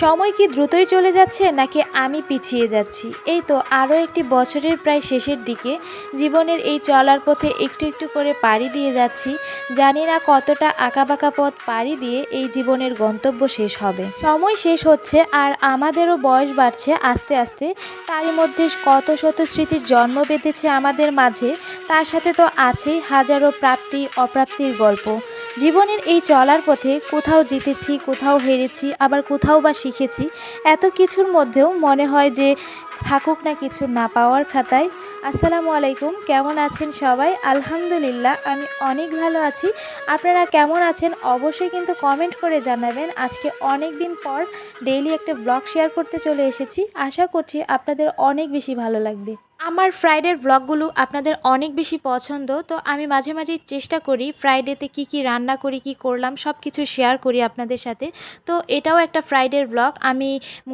সময় কি দ্রুতই চলে যাচ্ছে নাকি আমি পিছিয়ে যাচ্ছি? এই তো আরও একটি বছরের প্রায় শেষের দিকে জীবনের এই চলার পথে একটু একটু করে পাড়ি দিয়ে যাচ্ছি। জানি না কতটা আঁকাবাঁকা পথ পাড়ি দিয়ে এই জীবনের গন্তব্য শেষ হবে। সময় শেষ হচ্ছে আর আমাদেরও বয়স বাড়ছে আস্তে আস্তে। তারই মধ্যে কত শত স্মৃতির জন্ম বেঁধেছে আমাদের মাঝে। তার সাথে তো আছেই হাজারো প্রাপ্তি অপ্রাপ্তির গল্প। জীবনের এই চলার পথে কোথাও জিতেছি, কোথাও হেরেছি, আবার কোথাও বা শিখেছি, এত কিছুর মধ্যেও মনে হয় যে থাকুক না কিছু না পাওয়ার খাতায়। আসসালামু আলাইকুম, কেমন আছেন সবাই? আলহামদুলিল্লাহ, আমি অনেক ভালো আছি। আপনারা কেমন আছেন? অবশ্যই কিন্তু কমেন্ট করে জানাবেন। আজকে অনেক দিন পর ডেইলি একটা ব্লগ শেয়ার করতে চলে এসেছি। আশা করছি আপনাদের অনেক বেশি ভালো লাগবে। আমার ফ্রাইডের ব্লগগুলো আপনাদের অনেক বেশি পছন্দ, তো আমি মাঝে মাঝেই চেষ্টা করি ফ্রাইডেতে কি কি রান্না করি, কি করলাম সব কিছু শেয়ার করি আপনাদের সাথে। তো এটাও একটা ফ্রাইডের ব্লগ আমি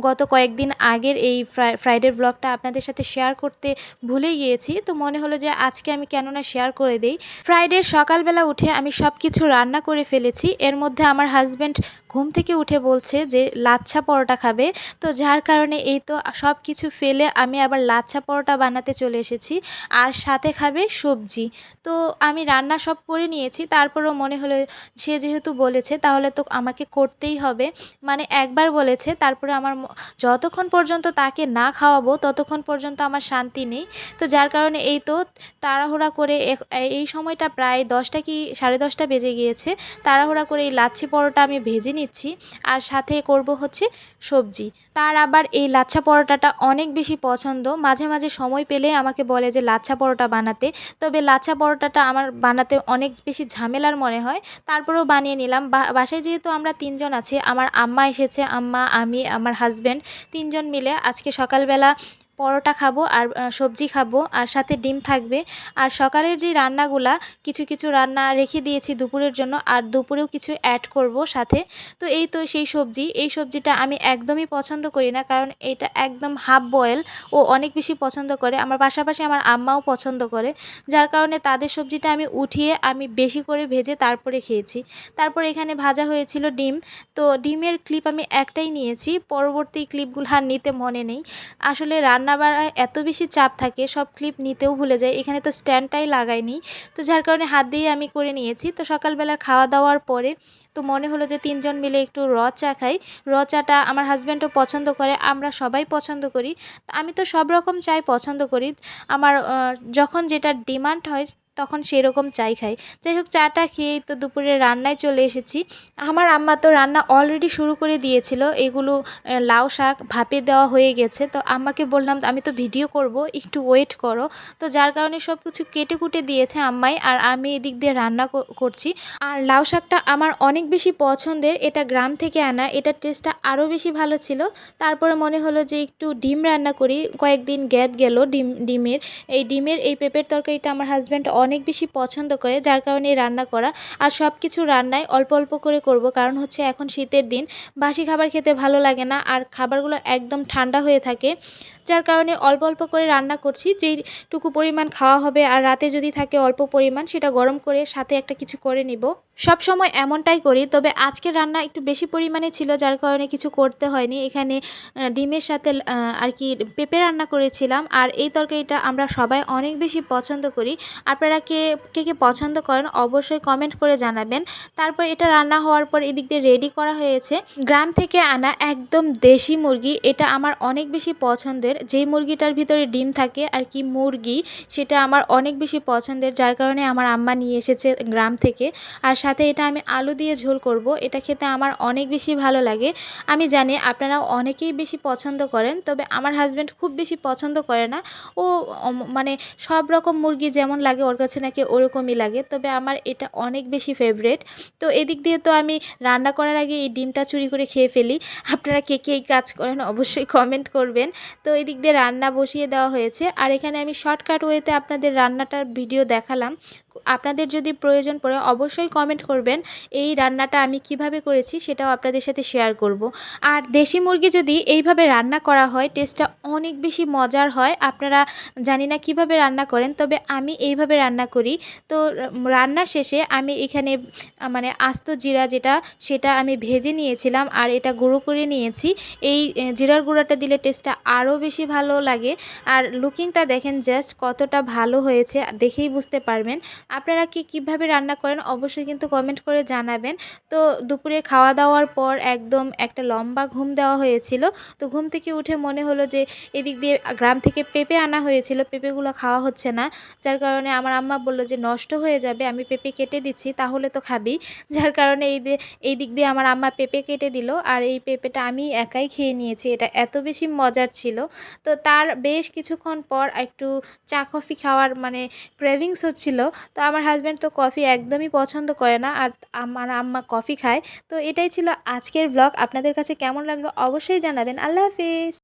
গত কয়েকদিন আগের এই ফ্রাইডের ব্লগটা আপনাদের সাথে শেয়ার করতে ভুলে গিয়েছি, তো মনে হলো যে আজকে আমি কেননা শেয়ার করে দেই। ফ্রাইডের সকালবেলা উঠে আমি সব কিছু রান্না করে ফেলেছি। এর মধ্যে আমার হাজব্যান্ড ঘুম থেকে উঠে বলছে যে, লাচ্ছা পরোটা খাবে। তো যার কারণে এই তো সব কিছু ফেলে আমি আবার লাচ্ছা পরোটা বানাতে চলে এসেছি। আর সাথে খাবে সবজি। তো আমি রান্না সব করে নিয়েছি। তারপরও মনে হলো, সে যেহেতু বলেছে, তাহলে তো আমাকে করতেই হবে। মানে একবার বলেছে, তারপরে আমার যতক্ষণ পর্যন্ত তাকে না খাওয়াবো, ততক্ষণ পর্যন্ত আমার শান্তি নেই। তো যার কারণে এই তো তাড়াহুড়া করে এই সময়টা প্রায় দশটা কি, সাড়ে দশটা বেজে গিয়েছে। তাড়াহুড়া করে এই লাচ্ছি পরোটা আমি ভেজে নিচ্ছি। আর সাথে করব হচ্ছে সবজি। তার আবার এই লাচ্ছা পরোটাটা অনেক বেশি পছন্দ। মাঝে মাঝে সময় পেলে আমাকে বলে যে, লাচ্ছা পরোটা বানাতে। তবে লাচ্ছা পরোটাটা আমার বানাতে অনেক বেশি ঝামেলার মনে হয়। তারপরেও বানিয়ে নিলাম। বাসায় যেহেতু আমরা তিনজন আছি, আমার আম্মা এসেছে, আম্মা, আমি, আমার হাজব্যান্ড তিনজন মিলে আজকে সকালবেলা পরোটা খাব আর সবজি খাব আর সাথে ডিম থাকবে। আর সকালের যে রান্নাগুলা, কিছু কিছু রান্না রেখে দিয়েছি দুপুরের জন্য আর দুপুরেও কিছু অ্যাড করব সাথে। তো এই তো সেই সবজি, এই সবজিটা আমি একদমই পছন্দ করি না কারণ এটা একদম হাফ বয়েল ও অনেক বেশি পছন্দ করে। আমার পাশাপাশি আমার আম্মাও পছন্দ করে, যার কারণে তাদের সবজিটা আমি উঠিয়ে আমি বেশি করে ভেজে তারপরে খেয়েছি। তারপর এখানে ভাজা হয়েছিল ডিম, তো ডিমের ক্লিপ আমি একটাই নিয়েছি, পরবর্তী ক্লিপগুলো আর নিতে মনে নেই। আসলে রান্নাবাড়ায় এত বেশি চাপ থাকে, সব ক্লিপ নিতেও ভুলে যায়। এখানে তো স্ট্যান্ডটাই লাগাইনি। তো যার কারণে হাত দিয়ে আমি করে নিয়েছি। তো সকালবেলার খাওয়া দাওয়ার পরে তো মনে হলো যে তিনজন মিলে একটু র চা খাই। র চাটা আমার হাজব্যান্ডও পছন্দ করে, আমরা সবাই পছন্দ করি। আমি তো সব রকম চাই পছন্দ করি। আমার যখন যেটা ডিমান্ড হয় তখন সেই রকম চাই খাই। যাই হোক চাটা খেয়েই তো দুপুরে রান্নায় চলে এসেছি। আমার আম্মা তো রান্না অলরেডি শুরু করে দিয়েছিল। এগুলো লাউ শাক ভাপে দেওয়া হয়ে গেছে। তো আম্মাকে বললাম, আমি তো ভিডিও করব, একটু ওয়েট করো। তো যার কারণে সব কিছু কেটে কুটে দিয়েছে আম্মাই। আর আমি এদিক দিয়ে রান্না কর- করছি। আর লাউ শাকটা আমার অনেক বেশি পছন্দের। এটা গ্রাম থেকে আনা। এটার টেস্টটা আরও বেশি ভালো ছিল। তারপরে মনে হলো যে একটু ডিম রান্না করি। কয়েকদিন গ্যাপ গেল ডিম, ডিমের। এই ডিমের, এই পেঁপের তরকারিটা আমার হাজব্যান্ড অনেক বেশি পছন্দ করে, যার কারণে রান্না করা আর সব কিছু রান্নায় অল্প অল্প করে করব। কারণ হচ্ছে এখন শীতের দিন, বাসি খাবার খেতে ভালো লাগে না আর খাবারগুলো একদম ঠান্ডা হয়ে থাকে, যার কারণে অল্প অল্প করে রান্না করছি। যেইটুকু পরিমাণ খাওয়া হবে আর রাতে যদি থাকে অল্প পরিমাণ, সেটা গরম করে সাথে একটা কিছু করে নিব। সব সময় এমনটাই করি, তবে আজকের রান্না একটু বেশি পরিমাণে ছিল, যার কারণে কিছু করতে হয়নি। এখানে ডিমের সাথে আর কি পেঁপে রান্না করেছিলাম আর এই তরকারিটা আমরা সবাই অনেক বেশি পছন্দ করি। আপনারা কে কে কে পছন্দ করেন অবশ্যই কমেন্ট করে জানাবেন। তারপর এটা রান্না হওয়ার পর এদিক দিয়ে রেডি করা হয়েছে। গ্রাম থেকে আনা একদম দেশি মুরগি, এটা আমার অনেক বেশি পছন্দের। যেই মুরগিটার ভিতরে ডিম থাকে আর কি মুরগি, সেটা আমার অনেক বেশি পছন্দের, যার কারণে আমার আম্মা নিয়ে এসেছে গ্রাম থেকে। আর সাথে এটা আমি আলু দিয়ে ঝোল করব, এটা খেতে আমার অনেক বেশি ভালো লাগে। আমি জানি আপনারা অনেকেই বেশি পছন্দ করেন, তবে আমার হাজব্যান্ড খুব বেশি পছন্দ করে না। ও মানে সব রকম মুরগি যেমন লাগে ওর কাছে নাকি ওরকমই লাগে, তবে আমার এটা অনেক বেশি ফেভারেট তো এদিক দিয়ে তো আমি রান্না করার আগে এই ডিমটা চুরি করে খেয়ে ফেলি। আপনারা কে কে এই কাজ করেন অবশ্যই কমেন্ট করবেন। তো এদিক দিয়ে রান্না বসিয়ে দেওয়া হয়েছে। আর এখানে আমি শর্টকাট ওয়েতে আপনাদের রান্নাটার ভিডিও দেখালাম। আপনাদের যদি প্রয়োজন পড়ে অবশ্যই কমেন্ট করবেন, এই রান্নাটা আমি কীভাবে করেছি সেটাও আপনাদের সাথে শেয়ার করব। আর দেশি মুরগি যদি এইভাবে রান্না করা হয় টেস্টটা অনেক বেশি মজার হয়, আপনারা জানি না কীভাবে রান্না করেন, তবে আমি এইভাবে রান্না করি। তো রান্না শেষে আমি এখানে মানে আস্ত জিরা যেটা, সেটা আমি ভেজে নিয়েছিলাম আর এটা গুঁড়ো করে নিয়েছি। এই জিরার গুঁড়োটা দিলে টেস্টটা আরও বেশি ভালো লাগে। আর লুকিংটা দেখেন জাস্ট কতটা ভালো হয়েছে, দেখেই বুঝতে পারবেন। আপনারা কি কীভাবে রান্না করেন অবশ্যই কিন্তু কমেন্ট করে জানাবেন। তো দুপুরে খাওয়া দাওয়ার পর একদম একটা লম্বা ঘুম দেওয়া হয়েছিল। তো ঘুম থেকে উঠে মনে হলো যে এদিক দিয়ে গ্রাম থেকে পেঁপে আনা হয়েছিল, পেঁপেগুলো খাওয়া হচ্ছে না। যার কারণে আমার আম্মা বলল যে নষ্ট হয়ে যাবে, আমি পেঁপে কেটে দিচ্ছি, তাহলে তো খাবি। যার কারণে এই এই দিক দিয়ে আমার আম্মা পেঁপে কেটে দিল আর এই পেঁপেটা আমি একাই খেয়ে নিয়েছি, এটা এত বেশি মজার ছিল। তো তার বেশ কিছুক্ষণ পর একটু চা, কফি খাওয়ার মানে ক্রেভিংস হচ্ছিল। তো আমার হাজব্যান্ড তো কফি একদমই পছন্দ করে না আর আমার আম্মা কফি খায়। তো এটাই ছিল আজকের ব্লগ আপনাদের কাছে কেমন লাগল অবশ্যই জানাবেন। আল্লাহ হাফিজ।